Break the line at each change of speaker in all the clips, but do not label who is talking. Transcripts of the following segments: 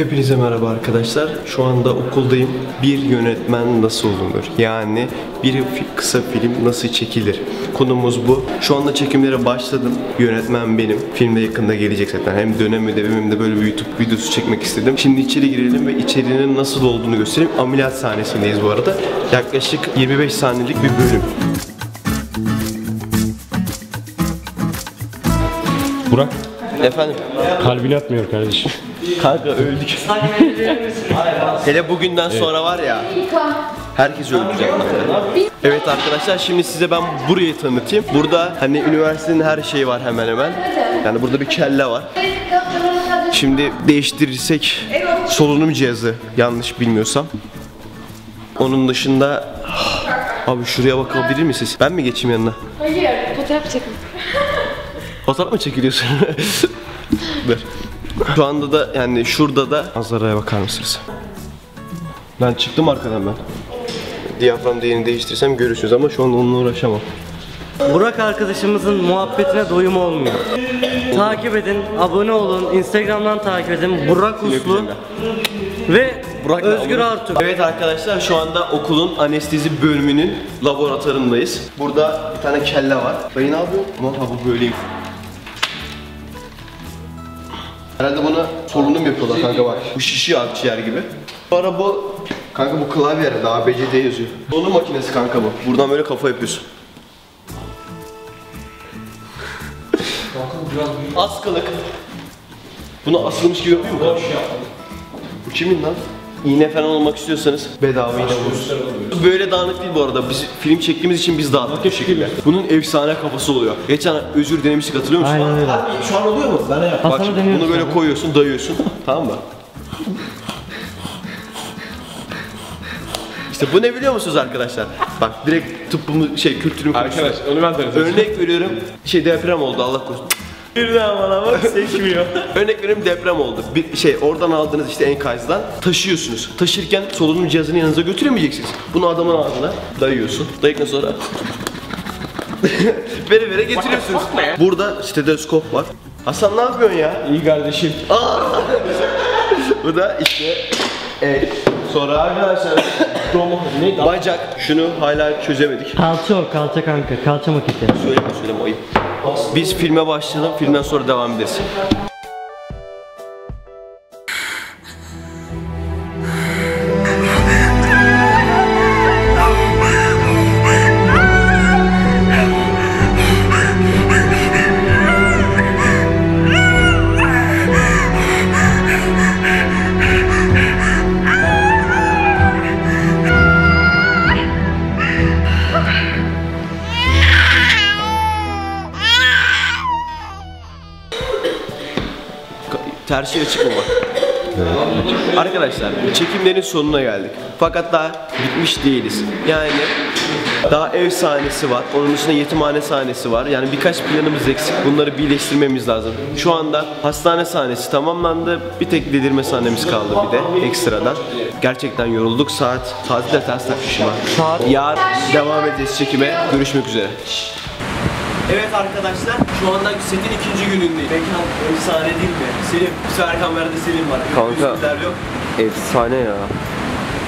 Hepinize merhaba arkadaşlar. Şu anda okuldayım. Bir yönetmen nasıl olunur? Yani bir kısa film nasıl çekilir? Konumuz bu. Şu anda çekimlere başladım. Yönetmen benim. Film de yakında gelecek zaten. Hem dönem ödevim hem de böyle bir YouTube videosu çekmek istedim. Şimdi içeri girelim ve içerinin nasıl olduğunu göstereyim. Ameliyat sahnesindeyiz bu arada. Yaklaşık 25 saniyelik bir bölüm.
Burak
Efendim?
kalbini atmıyor kardeşim.
Kanka öldük. Hele bugünden sonra var ya herkes öldürecek. Evet arkadaşlar şimdi size ben burayı tanıtayım. Burada hani üniversitenin her şeyi var hemen hemen. Yani burada bir kelle var. Şimdi değiştirirsek solunum cihazı yanlış bilmiyorsam. Onun dışında Abi şuraya bakabilir misiniz? Ben mi geçeyim yanına?
Hayır, fotoğraf çekin.
Fotoğraf mı çekiliyorsun? Dur. Şu anda da yani şurada da manzaraya bakar mısınız? Ben çıktım arkadan ben. Diyafram değerini değiştirsem görürsünüz ama şu an onunla uğraşamam.
Burak arkadaşımızın muhabbetine doyum olmuyor. takip edin, abone olun, Instagram'dan takip edin. Burak Uslu ve
Burak
Özgür
ne?
Artuk.
Evet arkadaşlar şu anda okulun anestezi bölümünün laboratuvarındayız. Burada bir tane kelle var. Dayı ne yapıyor? Aman ha bu böyle. Herhalde buna solunum yapıyorlar kanka bak. Bu şişiyor akciğer gibi. Bu ara bu kanka bu klavye herhalde ABCD yazıyor. Solunum makinesi kanka bu. Buradan böyle kafa yapıyorsun. Askılık. Bunu asılmış gibi yapıyor mu kanka? Bu kimin lan? İğne falan olmak istiyorsanız bedava iğne buluruz. Böyle dağınık değil bu arada. Biz film çektiğimiz için biz dağıttık bu şekilde. Bunun efsane kafası oluyor. Geçen özür denemiştik hatırlıyor musun?
Aynen öyle.
Harbi şu an oluyor mu? Ben de yap. Bak şimdi bunu böyle
sonra.
koyuyorsun, dayıyorsun. tamam mı? İşte bu ne biliyor musunuz arkadaşlar? Bak direkt tıbbımı şey kültürümü
Arkadaş onu ben tanıtayım.
Örnek veriyorum. Şey deprem oldu Allah korusun. Birden bana bak seçmiyor. Örnek veriyorum deprem oldu. Bir şey oradan aldığınız işte enkazdan taşıyorsunuz. Taşırken solunum cihazını yanınıza götüremeyeceksiniz. Bunu adamın ağzına dayıyorsun. Dayıktan sonra vere vere getiriyorsunuz. Burada stetoskop var. Hasan ne yapıyorsun ya?
İyi kardeşim.
Bu da işte el. Sonra arkadaşlar
Ne?
bacak. Şunu hala çözemedik.
Kalça o, kalça kanka, kalça maketi.
Söyleme söyleme ayıp. Biz filme başlayalım, filmden sonra devam ederiz. Tersi açık mı bak? Arkadaşlar çekimlerin sonuna geldik. Fakat daha bitmiş değiliz. Yani daha ev sahnesi var. Onun dışında yetimhane sahnesi var. Yani birkaç planımız eksik. Bunları birleştirmemiz lazım. Şu anda hastane sahnesi tamamlandı. Bir tek delirme sahnemiz kaldı bir de ekstradan. Gerçekten yorulduk. Saat de ters takmışım.
Saat-
Yarın devam edeceğiz çekime. Görüşmek üzere. Evet arkadaşlar, şu anda setin ikinci günündeyiz. Mekan efsane değil mi? Selim, bu sefer kamerada Selim var.
Kanka.
Yüzükler yok.
Efsane ya.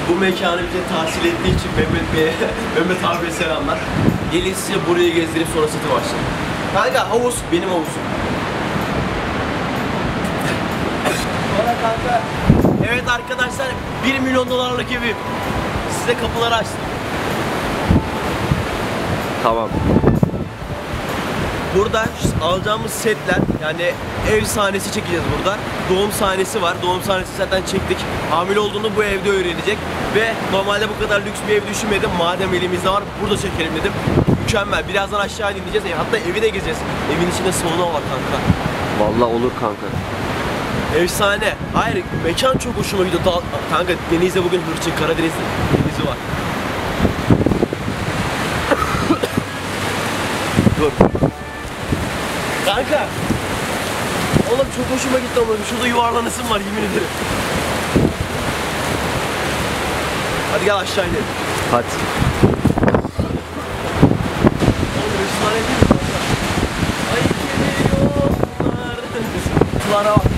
Bu mekanı bize tahsil ettiği için Mehmet Bey'e, Mehmet abiye selamlar. Gelin size burayı gezdirip sonra seti başlayalım. Kanka havuz, benim havuzum. Sonra kanka, evet arkadaşlar 1 milyon dolarlık evim. Size kapıları açtım.
Tamam.
Burada alacağımız setler yani ev sahnesi çekeceğiz burada. Doğum sahnesi var. Doğum sahnesi zaten çektik. Hamile olduğunu bu evde öğrenecek. Ve normalde bu kadar lüks bir ev düşünmedim. Madem elimizde var burada çekelim dedim. Mükemmel. Birazdan aşağı ineceğiz. Hatta evi de gezeceğiz. Evin içinde sauna var kanka.
Vallahi olur kanka.
Efsane. Hayır mekan çok hoşuma gidiyor. Dal- kanka denizde bugün hırçın Karadeniz denizi var. Dur. Kanka. Oğlum çok hoşuma gitti ama şurada yuvarlanasım var yemin ederim. Hadi gel aşağı inelim.
Hadi.
Oğlum efsane değil mi? Ay geliyorlar. Sulara bak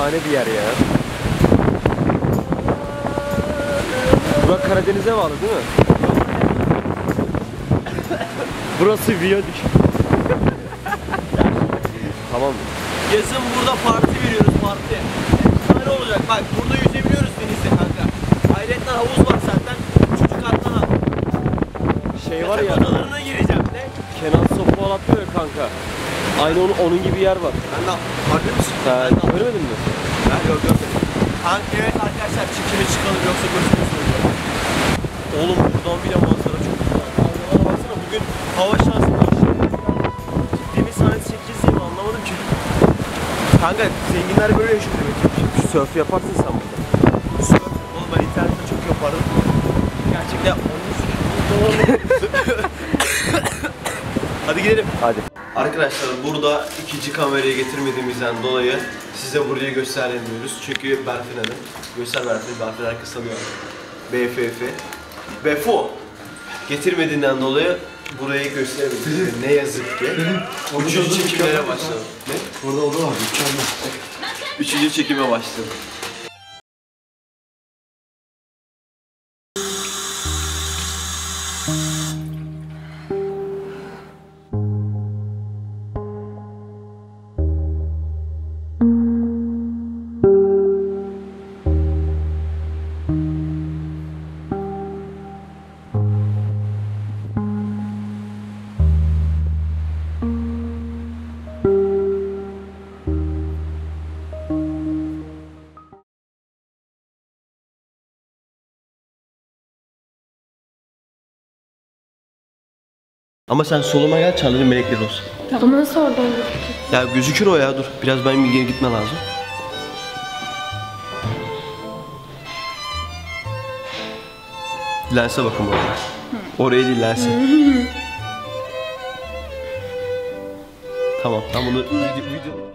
efsane bir yer ya. Burak Karadeniz'e bağlı değil mi?
Burası viyadük.
Tamam.
Yazın burada parti veriyoruz parti. Efsane olacak bak burada yüzebiliyoruz denizde kanka. Hayretten havuz var zaten. Çocuk atlama.
Şey var ya,
Odalarına gireceğim ne?
Kenan Sofual atıyor ya kanka. Aynı onun, onun gibi yer var.
Ben de harbi misin?
Sen görmedin mi?
Ben yok görmedim. Kanka evet arkadaşlar çekime çıkalım yoksa gözümüz oluyor. Oğlum buradan bile manzara çok güzel. Manzara baksana bugün hava şansı var. Ciddi saat 8 değil mi anlamadım ki. Kanka zenginler böyle yaşıyor demek ki.
Sörf yaparsın sen burada.
Sörf. Oğlum ben internette çok yapardım. Gerçekten yapmadım. Hadi gidelim.
Hadi.
Arkadaşlar burada ikinci kamerayı getirmediğimizden dolayı size burayı gösteremiyoruz. Çünkü Berfin Hanım, göster Berfin, Berfin herkes tanıyor. BFF, BFO getirmediğinden dolayı burayı gösteremedik. ne yazık ki. Üçüncü çekimlere başladım. Ne?
Orada oda var. Mükemmel.
Üçüncü çekime başladım. Ama sen soluma gel, Çağlar'ın melekleri olsun.
Ama nasıl orada olur?
Ya gözükür o ya, dur. Biraz benim bir geri gitme lazım. Lense bakın bu arada. Oraya değil lense. tamam, ben bunu video, video...